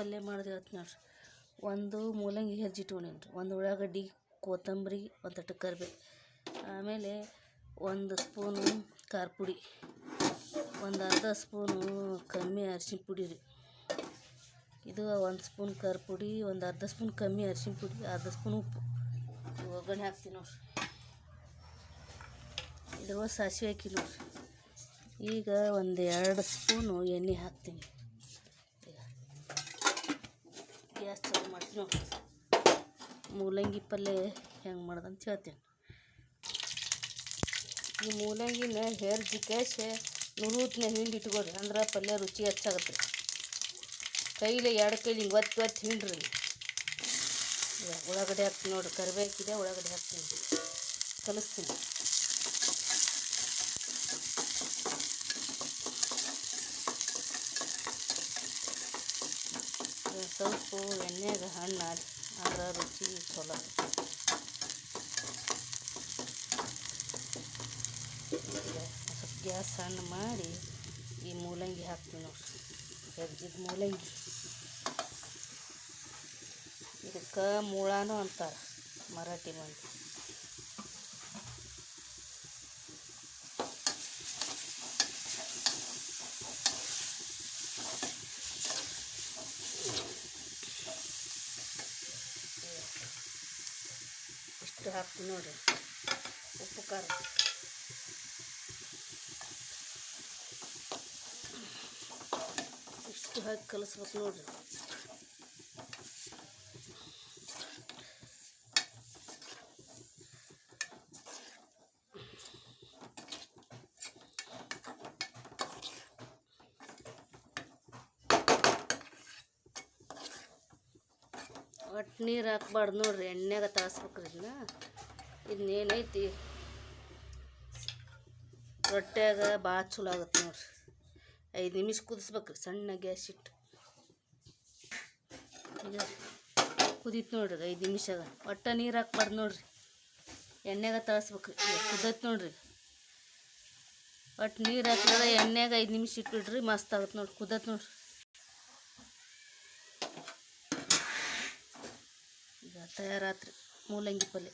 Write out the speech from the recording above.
ಪಲ್ಯ ಮಾಡಿದೆ ಇವತ್ತು ನೋಡ್ರಿ. ಒಂದು ಮೂಲಂಗಿ ಹೆಚ್ಚಿಟ್ಕೊಂಡೀನಿ ರೀ ಒಂದು ಉಳ್ಳಾಗಡ್ಡಿ, ಕೊತ್ತಂಬರಿ, ಒಂದು ತಟ್ಟು ಕರಿಬೇವು ಆಮೇಲೆ ಒಂದು ಸ್ಪೂನು ಖಾರ ಪುಡಿ. ಒಂದು ಅರ್ಧ ಸ್ಪೂನು ಕಮ್ಮಿ ಅರ್ಶಿನ ಪುಡಿ ರೀ. ಇದು ಒಂದು ಸ್ಪೂನ್ ಖಾರ ಪುಡಿ, ಒಂದು ಅರ್ಧ ಸ್ಪೂನ್ ಕಮ್ಮಿ ಅರ್ಶಿನ ಪುಡಿ, ಅರ್ಧ ಸ್ಪೂನ್ ಉಪ್ಪು. ಒಗ್ಗರಣೆ ಹಾಕ್ತೀನಿ ನೋಡ್ರಿ. ಇದ್ರೊಳಗೆ ಸಾಸಿವೆ ಹಾಕಿ ನೋಡ್ರಿ. ಈಗ ಒಂದು ಎರಡು ಸ್ಪೂನು ಎಣ್ಣೆ ಹಾಕ್ತೀನಿ ಈಗ ಮೂಲಂಗಿ ಪಲ್ಯ ಹೆಂಗೆ ಮಾಡೋದಂತ ಹೇಳ್ತೀನಿ ಈ ಮೂಲಂಗಿನ ಹೆರ್ಜಿ ಕ್ಯಾಶೆ ನುರುತ್ನ ಹಿಂಡಿ ಇಟ್ಕೊಳ್ರಿ, ಅಂದ್ರೆ ಪಲ್ಯ ರುಚಿ ಹೆಚ್ಚಾಗತ್ತೆ. ಕೈಲಿ ಎರಡು ಕೈಲಿ ಹಿಂಗೆ ಒತ್ತಿ ಹಿಂಡ್ರಿ. ಉಳ್ಳಾಗಡ್ಡೆ ಹಾಕ್ತೀನಿ ನೋಡ್ರಿ ಕರಿಬೇಕಿದೆ ಉಳ್ಳಾಗಡ್ಡೆ ಹಾಕ್ತೀನಿ. ಕಲಿಸ್ತೀನಿ ಇದು ಸ್ವಲ್ಪ ಎಣ್ಣೆಗೆ ಹಣ್ಣು ಆಡಿ ಅಂದ್ರೆ ರುಚಿ ಚಲೋ ಈಗ ಸ್ವಲ್ಪ ಗ್ಯಾಸ್ ಸಣ್ಣ ಮಾಡಿ ಈ ಮೂಲಂಗಿ ಹಾಕ್ತೀನಿ ನೋಡ್ರಿ ಹೆರ್ಜಿದ ಮೂಲಂಗಿ ಇದಕ್ಕೆ ಮೂಳಾನು ಅಂತಾರೆ ಮರಾಠಿ ಮಂದಿ ಇಷ್ಟು ಹಾಕ್ತೀನಿ ನೋಡಿರಿ. ಉಪ್ಪು ಖಾರ. ಇಷ್ಟು ಹಾಕಿ ಕಲಿಸ್ಬೇಕು ನೋಡ್ರಿ. ಒಟ್ಟು ನೀರು ಹಾಕ್ಬಾರ್ದು ನೋಡ್ರಿ, ಎಣ್ಣೆಗೆ ತಾಸ್ಬೇಕ್ರಿ ಇದನ್ನ ಇದನ್ನೇನೈತಿ ರೊಟ್ಟ್ಯಾಗ ಭಾಳ ಚಲೋ ಆಗುತ್ತೆ ನೋಡ್ರಿ. ಐದು ನಿಮಿಷ ಕುದಿಸ್ಬೇಕ್ರಿ, ಸಣ್ಣ ಗ್ಯಾಸ್ ಇಟ್ಟು. ಕುದೀತು ನೋಡ್ರಿ ಐದು ನಿಮಿಷಾಗ. ಒಟ್ಟು ನೀರು ಹಾಕ್ಬಾರ್ದು ನೋಡ್ರಿ. ಎಣ್ಣೆಗ ತಳಸ್ಬೇಕ್ರಿ ಕುದತ್ ಕುದೈತೆ ನೋಡ್ರಿ. ಒಟ್ಟು ನೀರು ಹಾಕಿದ್ರೆ ಎಣ್ಣೆಗೆ ಐದು ನಿಮಿಷ ಇಟ್ಬಿಡ್ರಿ ಮಸ್ತ್ ಆಗುತ್ತೆ ನೋಡ್ರಿ, ಕುದತ್ ನೋಡ್ರಿ. ಈಗ ತಯಾರಾತ್ರಿ ಮೂಲಂಗಿ ಪಲ್ಯ